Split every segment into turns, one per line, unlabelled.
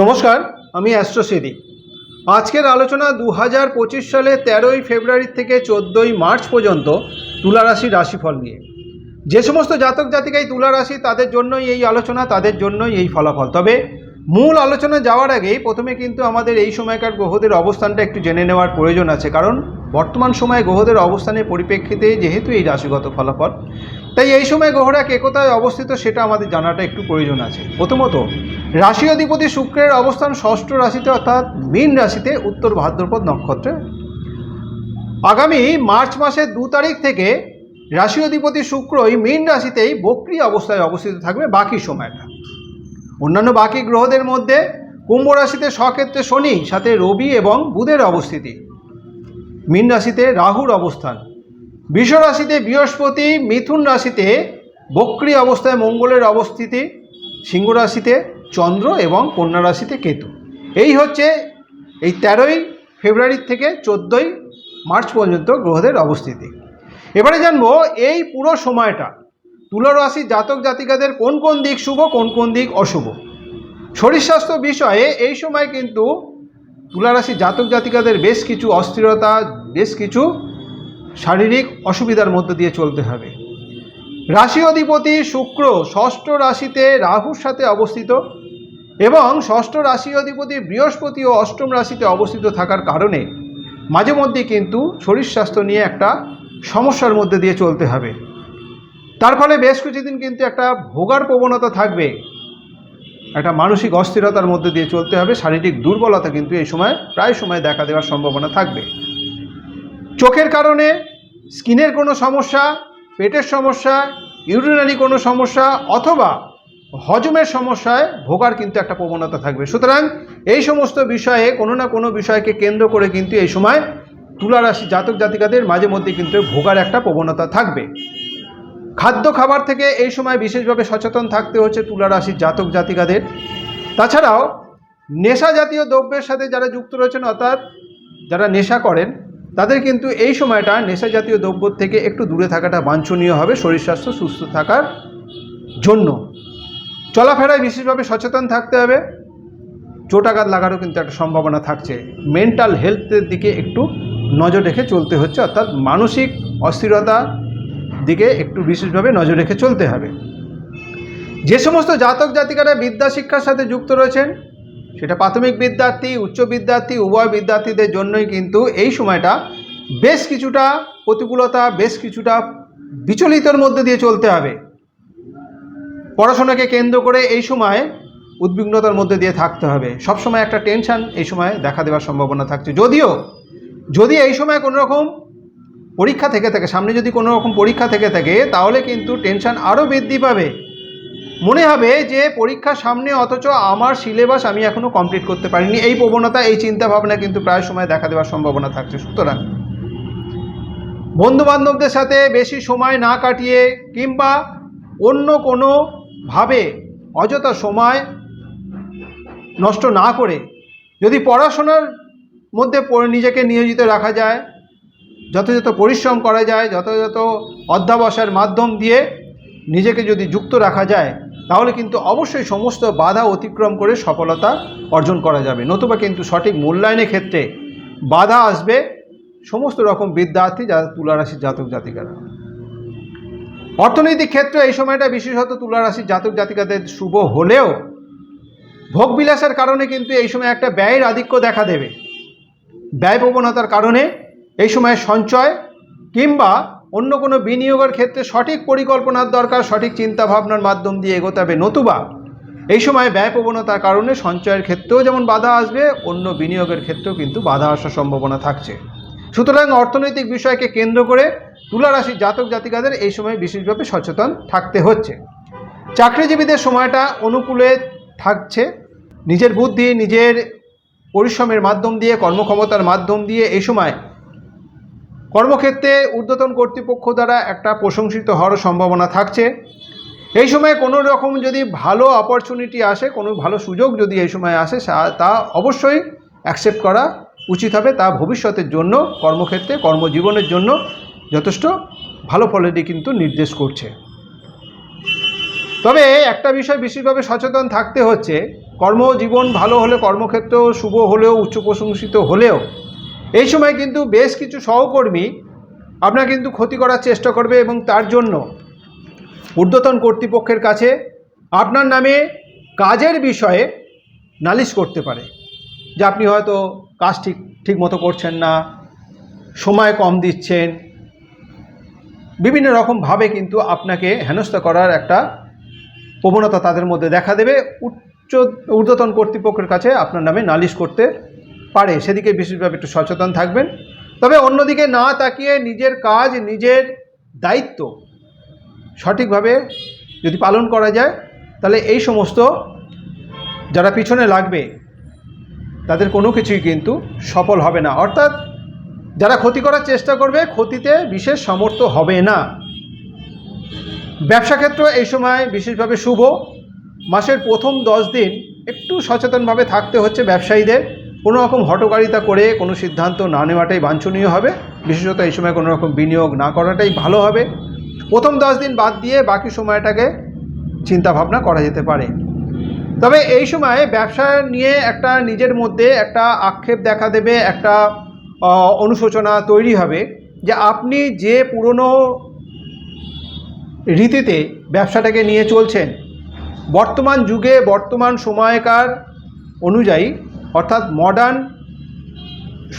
নমস্কার, আমি অ্যাস্ট্রোসেদি আজকের আলোচনা দু হাজার পঁচিশ সালে তেরোই ফেব্রুয়ারি থেকে চোদ্দোই মার্চ পর্যন্ত তুলা রাশির রাশিফল নিয়ে। যে সমস্ত জাতক জাতিকাই তুলারাশি তাদের জন্যই এই আলোচনা, তাদের জন্যই এই ফলাফল। তবে মূল আলোচনা যাওয়ার আগেই প্রথমে কিন্তু আমাদের এই সময়কার গ্রহদের অবস্থানটা একটু জেনে নেওয়ার প্রয়োজন আছে। কারণ বর্তমান সময়ে গ্রহদের অবস্থানের পরিপ্রেক্ষিতে যেহেতু এই রাশিগত ফলাফল, তাই এই সময় গ্রহরা কে কোথায় অবস্থিত সেটা আমাদের জানাটা একটু প্রয়োজন আছে। প্রথমত, রাশি অধিপতি শুক্রের অবস্থান ষষ্ঠ রাশিতে অর্থাৎ মীন রাশিতে উত্তর ভাদ্রপদ নক্ষত্রে। আগামী মার্চ মাসের দু তারিখ থেকে রাশি অধিপতি শুক্রই মীন রাশিতেই বক্রি অবস্থায় অবস্থিত থাকবে বাকি সময়টা। অন্যান্য বাকি গ্রহদের মধ্যে কুম্ভ রাশিতে স্বক্ষেত্রে শনি, সাথে রবি এবং বুধের অবস্থিতি। মীন রাশিতে রাহুর অবস্থান। বৃষ রাশিতে বৃহস্পতি, মিথুন রাশিতে বক্রি অবস্থায় মঙ্গলের অবস্থিতি, সিংহ রাশিতে চন্দ্র এবং কন্যা রাশিতে কেতু। এই হচ্ছে এই তেরোই ফেব্রুয়ারি থেকে চোদ্দোই মার্চ পর্যন্ত গ্রহদের অবস্থিতি। এবারে জানব এই পুরো সময়টা, তুলা রাশির জাতক জাতিকাদের কোন কোন দিক শুভ, কোন কোন দিক অশুভ। শরীর স্বাস্থ্য বিষয়ে এই সময় কিন্তু তুলা রাশির জাতক জাতিকাদের বেশ কিছু অস্থিরতা, বেশ কিছু শারীরিক অসুবিধার মধ্য দিয়ে চলতে হবে। রাশি অধিপতি শুক্র ষষ্ঠ রাশিতে রাহুর সাথে অবস্থিত এবং ষষ্ঠ রাশি অধিপতি বৃহস্পতি ও অষ্টম রাশিতে অবস্থিত থাকার কারণে মাঝে মধ্যে কিন্তু শরীর স্বাস্থ্য নিয়ে একটা সমস্যার মধ্যে দিয়ে চলতে হবে। তার ফলে বেশ কিছুদিন কিন্তু একটা ভোগার প্রবণতা থাকবে। একটা মানসিক অস্থিরতার মধ্যে দিয়ে চলতে হবে। শারীরিক দুর্বলতা কিন্তু এই সময়, প্রায় সময় দেখা দেওয়ার সম্ভাবনা থাকবে। চোখের কারণে স্কিনের কোনো সমস্যা, পেটের সমস্যা, ইউরিনারি কোনো সমস্যা অথবা হজমের সমস্যায় ভোগার কিন্তু একটা প্রবণতা থাকবে। সুতরাং এই সমস্ত বিষয়ে কোনো না কোনো বিষয়কে কেন্দ্র করে কিন্তু এই সময় তুলারাশি জাতক জাতিকাদের মাঝে মধ্যে কিন্তু ভোগার একটা প্রবণতা থাকবে। খাদ্য খাবার থেকে এই সময় বিশেষভাবে সচেতন থাকতে হচ্ছে তুলা রাশির জাতক জাতিকাদের। তাছাড়াও নেশা জাতীয় দ্রব্যের সাথে যারা যুক্ত রয়েছেন, অর্থাৎ যারা নেশা করেন, তাদের কিন্তু এই সময়টা নেশা জাতীয় দ্রব্য থেকে একটু দূরে থাকাটা বাঞ্ছনীয় হবে, শরীর স্বাস্থ্য সুস্থ থাকার জন্য। চলাফেরায় বিশেষভাবে সচেতন থাকতে হবে। চোটাঘাত লাগারও কিন্তু একটা সম্ভাবনা থাকছে। মেন্টাল হেলথের দিকে একটু নজর রেখে চলতে হচ্ছে, অর্থাৎ মানসিক অস্থিরতা দিকে একটু বিশেষভাবে নজর রেখে চলতে হবে। যে সমস্ত জাতক জাতিকারা বিদ্যা শিক্ষার সাথে যুক্ত রয়েছেন, সেটা প্রাথমিক বিদ্যার্থী, উচ্চ বিদ্যার্থী, উভয় বিদ্যার্থীদের জন্যই কিন্তু এই সময়টা বেশ কিছুটা প্রতিকূলতা, বেশ কিছুটা বিচলিতর মধ্যে দিয়ে চলতে হবে। পড়াশোনাকে কেন্দ্র করে এই সময় উদ্বিগ্নতার মধ্যে দিয়ে থাকতে হবে। সবসময় একটা টেনশন এই সময় দেখা দেওয়ার সম্ভাবনা থাকছে। যদিও, যদি এই সময় কোনো রকম পরীক্ষা থেকে থাকে, সামনে যদি কোনো রকম পরীক্ষা থেকে থাকে, তাহলে কিন্তু টেনশন আরও বৃদ্ধি পাবে। মনে হবে যে পরীক্ষা সামনে অথচ আমার সিলেবাস আমি এখনও কমপ্লিট করতে পারিনি। এই প্রবণতা, এই চিন্তা ভাবনা কিন্তু প্রায় সময় দেখা দেওয়ার সম্ভাবনা থাকছে। সুতরাং বন্ধু বান্ধবদের সাথে বেশি সময় না কাটিয়ে কিংবা অন্য কোনোভাবে অযথা সময় নষ্ট না করে যদি পড়াশোনার মধ্যে নিজেকে নিয়োজিত রাখা যায় যথাযথ পরিশ্রম করা যায়, যথাযথ অধ্যাবসায়ের মাধ্যম দিয়ে নিজেকে যদি যুক্ত রাখা যায়, তাহলে কিন্তু অবশ্যই সমস্ত বাধা অতিক্রম করে সফলতা অর্জন করা যাবে। নতুবা কিন্তু সঠিক মূল্যায়নের ক্ষেত্রে বাধা আসবে সমস্ত রকম বিদ্যার্থী যারা তুলারাশির জাতক জাতিকারা। অর্থনৈতিক ক্ষেত্রে এই সময়টা বিশেষত তুলারাশির জাতক জাতিকাদের শুভ হলেও ভোগবিলাসের কারণে কিন্তু এই সময় একটা ব্যয়ের আধিক্য দেখা দেবে। ব্যয় প্রবণতার কারণে এই সময় সঞ্চয় কিংবা অন্য কোনো বিনিয়োগের ক্ষেত্রে সঠিক পরিকল্পনার দরকার, সঠিক চিন্তা ভাবনার মাধ্যম দিয়ে এগোতে হবে নতুবা। এই সময় ব্যয় প্রবণতার কারণে সঞ্চয়ের ক্ষেত্রেও যেমন বাধা আসবে, অন্য বিনিয়োগের ক্ষেত্রেও কিন্তু বাধা আসার সম্ভাবনা থাকছে। সুতরাং অর্থনৈতিক বিষয়কে কেন্দ্র করে তুলা রাশির জাতক জাতিকাদের এই সময় বিশেষভাবে সচেতন থাকতে হচ্ছে। চাকরিজীবীদের সময়টা অনুকূলে থাকছে। নিজের বুদ্ধি, নিজের পরিশ্রমের মাধ্যম দিয়ে, কর্মক্ষমতার মাধ্যম দিয়ে এই সময় কর্মক্ষেত্রে ঊর্ধ্বতন কর্তৃপক্ষ দ্বারা একটা প্রশংসিত হওয়ার সম্ভাবনা থাকছে। এই সময় কোনো রকম যদি ভালো অপরচুনিটি আসে, কোনো ভালো সুযোগ যদি এই সময় আসে তা অবশ্যই অ্যাকসেপ্ট করা উচিত হবে। তা ভবিষ্যতের জন্য, কর্মক্ষেত্রে, কর্মজীবনের জন্য যথেষ্ট ভালো ফলেরই কিন্তু নির্দেশ করছে। তবে একটা বিষয় বিশেষভাবে সচেতন থাকতে হচ্ছে। কর্মজীবন ভালো হলে কর্মক্ষেত্র শুভ হলেও, উচ্চ প্রশংসিত হলেও এই সময় কিন্তু বেশ কিছু সহকর্মী আপনার কিন্তু ক্ষতি করার চেষ্টা করবে এবং তার জন্য ঊর্ধ্বতন কর্তৃপক্ষের কাছে আপনার নামে কাজের বিষয়ে নালিশ করতে পারে, যে আপনি হয়তো কাজ ঠিক ঠিক মতো করছেন না, সময় কম দিচ্ছেন। বিভিন্ন রকমভাবে কিন্তু আপনাকে হেনস্থা করার একটা প্রবণতা তাদের মধ্যে দেখা দেবে। উচ্চ, ঊর্ধ্বতন কর্তৃপক্ষের কাছে আপনার নামে নালিশ করতে পারে, সেদিকে বিশেষভাবে একটু সচেতন থাকবেন। তবে অন্যদিকে না তাকিয়ে নিজের কাজ, নিজের দায়িত্ব সঠিকভাবে যদি পালন করা যায়, তাহলে এই সমস্ত যারা পিছনে লাগবে, তাদের কোনো কিছুই কিন্তু সফল হবে না। অর্থাৎ যারা ক্ষতি করার চেষ্টা করবে, ক্ষতিতে বিশেষ সমর্থ হবে না। ব্যবসা ক্ষেত্র এই সময় বিশেষভাবে শুভ। মাসের প্রথম দশ দিন একটু সচেতনভাবে থাকতে হচ্ছে ব্যবসায়ীদের। কোনো রকম হটকারিতা করে কোনো সিদ্ধান্ত না নেওয়াটাই বাঞ্ছনীয় হবে। বিশেষত এই সময় কোনো রকম বিনিয়োগ না করাটাই ভালো হবে। প্রথম দশ দিন বাদ দিয়ে বাকি সময়টাকে চিন্তা ভাবনা করা যেতে পারে। তবে এই সময় ব্যবসা নিয়ে একটা নিজের মধ্যে একটা আক্ষেপ দেখা দেবে, একটা অনুশোচনা তৈরি হবে যে আপনি যে পুরনো রীতিতে ব্যবসাটাকে নিয়ে চলছেন, বর্তমান যুগে, বর্তমান সময়কার অনুযায়ী অর্থাৎ মডার্ন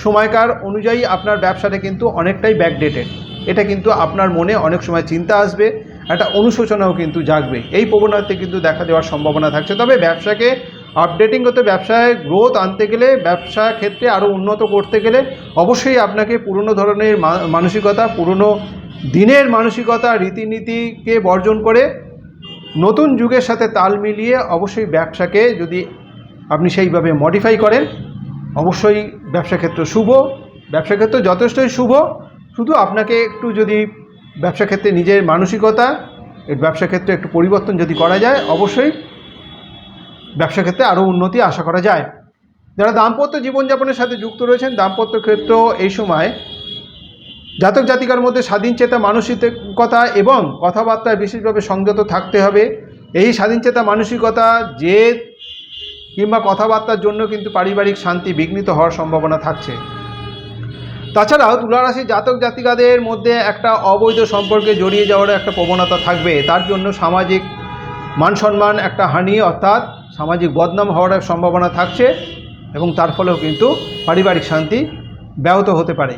সময়কার অনুযায়ী আপনার ব্যবসাটা কিন্তু অনেকটাই ব্যাকডেটেড এটা কিন্তু আপনার মনে অনেক সময় চিন্তা আসবে, একটা অনুশোচনাও কিন্তু জাগবে। এই প্রবণতাতে কিন্তু দেখা দেওয়ার সম্ভাবনা থাকছে। তবে ব্যবসাকে আপডেটিং করতে, ব্যবসায় গ্রোথ আনতে গেলে, ব্যবসা ক্ষেত্রে আরও উন্নত করতে গেলে অবশ্যই আপনাকে পুরনো ধরনের মানসিকতা, পুরনো দিনের মানসিকতা, রীতিনীতিকে বর্জন করে নতুন যুগের সাথে তাল মিলিয়ে অবশ্যই ব্যবসাকে যদি আপনি সেইভাবে মডিফাই করেন। অবশ্যই ব্যবসা ক্ষেত্র শুভ। ব্যবসা ক্ষেত্র যথেষ্টই শুভ। শুধু আপনাকে একটু যদি ব্যবসা ক্ষেত্রে নিজের মানসিকতা, এর ব্যবসা ক্ষেত্রে একটু পরিবর্তন যদি করা যায়, অবশ্যই ব্যবসা ক্ষেত্রে আরও উন্নতি আশা করা যায়। যারা দাম্পত্য জীবনযাপনের সাথে যুক্ত রয়েছেন, দাম্পত্য ক্ষেত্র এই সময় জাতক জাতিকার মধ্যে স্বাধীন চেতা মানসিকতা এবং কথাবার্তায় বিশেষভাবে সংযত থাকতে হবে। এই স্বাধীন চেতা মানসিকতা জেদ কিংবা কথাবার্তার জন্য কিন্তু পারিবারিক শান্তি বিঘ্নিত হওয়ার সম্ভাবনা থাকছে। তাছাড়াও তুলারাশি জাতক জাতিকাদের মধ্যে একটা অবৈধ সম্পর্কে জড়িয়ে যাওয়ার একটা প্রবণতা থাকবে। তার জন্য সামাজিক মান সম্মান একটা হানি, অর্থাৎ সামাজিক বদনাম হওয়ার সম্ভাবনা থাকছে এবং তার ফলেও কিন্তু পারিবারিক শান্তি ব্যাহত হতে পারে।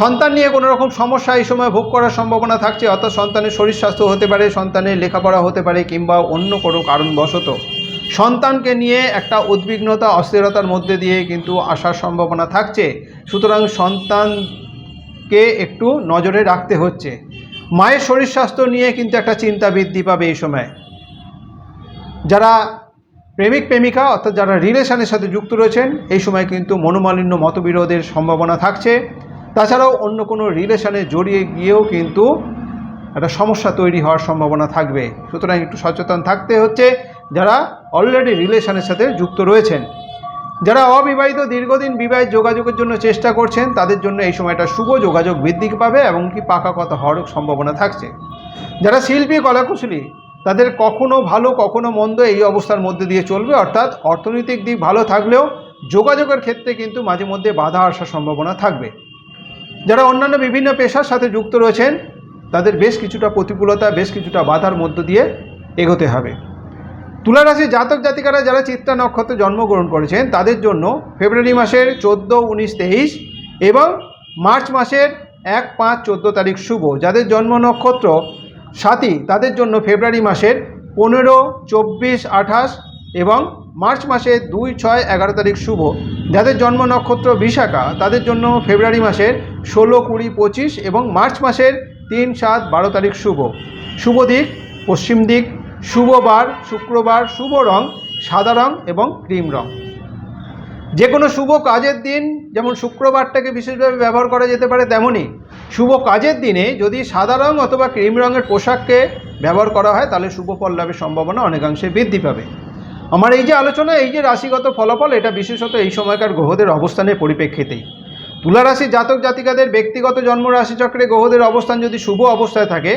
সন্তান নিয়ে কোনো রকম সমস্যা এই সময় ভোগ করার সম্ভাবনা থাকছে, অর্থাৎ সন্তানের শরীর স্বাস্থ্য হতে পারে, সন্তানের লেখাপড়া হতে পারে কিংবা অন্য কোনো কারণবশত। সন্তানকে নিয়ে একটা উদ্বিগ্নতা, অস্থিরতার মধ্যে দিয়ে কিন্তু আসার সম্ভাবনা থাকছে। সুতরাং সন্তানকে একটু নজরে রাখতে হচ্ছে। মায়ের শরীর স্বাস্থ্য নিয়ে কিন্তু একটা চিন্তা বৃদ্ধি পাবে এই সময়। যারা প্রেমিক, প্রেমিকা, অর্থাৎ যারা রিলেশনের সাথে যুক্ত রয়েছেন, এই সময় কিন্তু মনোমালিন্য, মতবিরোধের সম্ভাবনা থাকছে। তাছাড়াও অন্য কোনো রিলেশনে জড়িয়ে গিয়েও কিন্তু একটা সমস্যা তৈরি হওয়ার সম্ভাবনা থাকবে। সুতরাং একটু সচেতন থাকতে হচ্ছে। যারা অলরেডি রিলেশনের সাথে যুক্ত রয়েছেন। যারা অবিবাহিত দীর্ঘদিন বিবাহিত যোগাযোগের জন্য চেষ্টা করছেন, তাদের জন্য এই সময়টা শুভ যোগাযোগ বৃদ্ধি পাবে এবং কি পাকা কথা হওয়ার সম্ভাবনা থাকছে। যারা শিল্পী, কলাকুশলী, তাদের কখনো ভালো, কখনো মন্দ এই অবস্থার মধ্যে দিয়ে চলবে। অর্থাৎ অর্থনৈতিক দিক ভালো থাকলেও যোগাযোগের ক্ষেত্রে কিন্তু মাঝে মধ্যে বাধা আসার সম্ভাবনা থাকবে। যারা অন্যান্য বিভিন্ন পেশার সাথে যুক্ত রয়েছেন, তাদের বেশ কিছুটা প্রতিকূলতা, বেশ কিছুটা বাধার মধ্য দিয়ে এগোতে হবে। তুলা রাশির জাতক জাতিকারা যারা চিত্রা নক্ষত্রে জন্মগ্রহণ করেছেন, তাদের জন্য ফেব্রুয়ারি মাসের চোদ্দ, উনিশ, তেইশ এবং মার্চ মাসের এক, পাঁচ, চোদ্দ তারিখ শুভ। যাদের জন্ম নক্ষত্র সাতই তাদের জন্য ফেব্রুয়ারি মাসের পনেরো, চব্বিশ, আঠাশ এবং মার্চ মাসের দুই, ছয়, এগারো তারিখ শুভ। যাদের জন্ম নক্ষত্র বিশাখা, তাদের জন্য ফেব্রুয়ারি মাসের ষোলো, কুড়ি, পঁচিশ এবং মার্চ মাসের তিন, সাত, বারো তারিখ শুভ। শুভ দিক, পশ্চিম দিক শুভ বার শুক্রবার, শুভ রং, সাদা রং এবং ক্রিম রং। যে কোনো শুভ কাজের দিন, যেমন শুক্রবারটাকে বিশেষভাবে ব্যবহার করা যেতে পারে তেমনই শুভ কাজের দিনে যদি সাদা রং অথবা ক্রিম রঙের পোশাককে ব্যবহার করা হয়, তাহলে শুভ ফল লাভের সম্ভাবনা অনেকাংশে বৃদ্ধি পাবে। আমার এই যে আলোচনা, এই যে রাশিগত ফলাফল, এটা বিশেষত এই সময়কার গ্রহদের অবস্থানের পরিপ্রেক্ষিতেই। তুলা রাশির জাতক জাতিকাদের ব্যক্তিগত জন্ম রাশিচক্রে গ্রহদের অবস্থান যদি শুভ অবস্থায় থাকে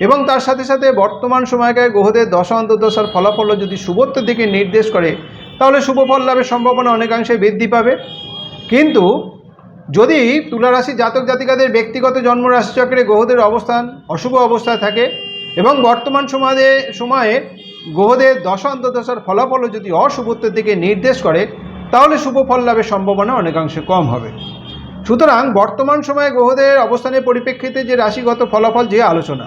এবং তার সাথে সাথে বর্তমান সময়কার গ্রহদের দশা অন্তর্দশার ফলাফলও যদি শুভত্বের দিকে নির্দেশ করে, তাহলে শুভ ফল লাভের সম্ভাবনা অনেকাংশে বৃদ্ধি পাবে। কিন্তু যদি তুলারাশি জাতক জাতিকাদের ব্যক্তিগত জন্মরাশিচক্রে গ্রহদের অবস্থান অশুভ অবস্থায় থাকে এবং বর্তমান সমাজে, সময়ে গ্রহদের দশা অন্তর্দশার ফলাফলও যদি অশুভত্বের দিকে নির্দেশ করে, তাহলে শুভ ফল লাভের সম্ভাবনা অনেকাংশে কম হবে। সুতরাং বর্তমান সময়ে গ্রহদের অবস্থানের পরিপ্রেক্ষিতে যে রাশিগত ফলাফল, যে আলোচনা